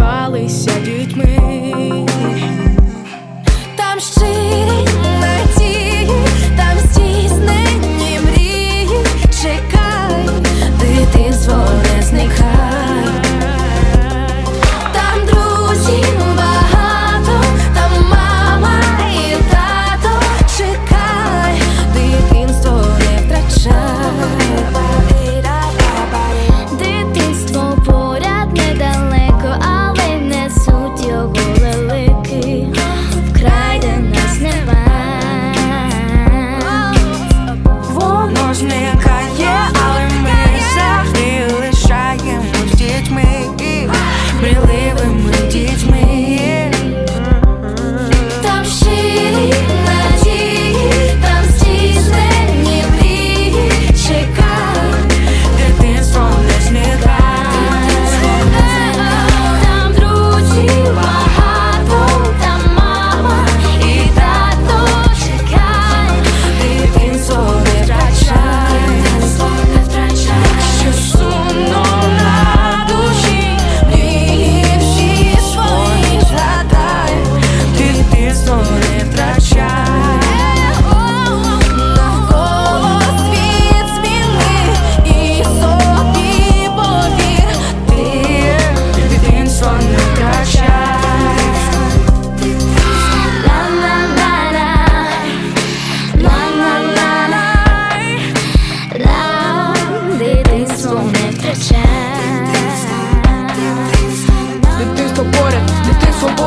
Звалися дітьми. Там щирі надії, там здійснені мрії. Чекай, дитинство не зникай. Там друзів багато, там мама і тато. Чекай, дитинство не втрачай. Мрійливими дітьми.